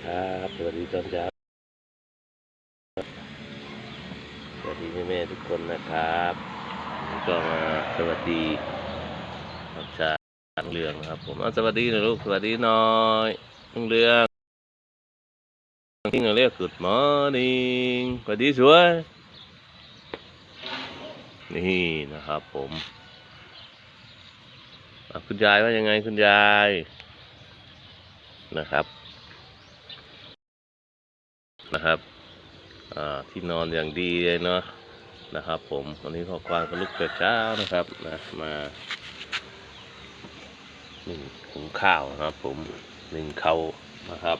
สวัสดีตอนเช้าสวัสดีแม่ๆทุกคนนะครับก็มาสวัสดีครับชาลุงเรืองครับ ผมสวัสดีน่อยลูกสวัสดีน่อยลุงเรืองที่เราเรียก Good morning สวัสดีสวยนี่นะครับผมคุณยายว่ายังไงคุณยายนะครับ นะครับที่นอนอย่างดีเลยเนาะนะครับ ผมวันนี้พอกวางก็ลุกแต่เช้านะครับนะมาหนึ่งหุงข้าวนะครับ ผมหนึ่งเขานะครับ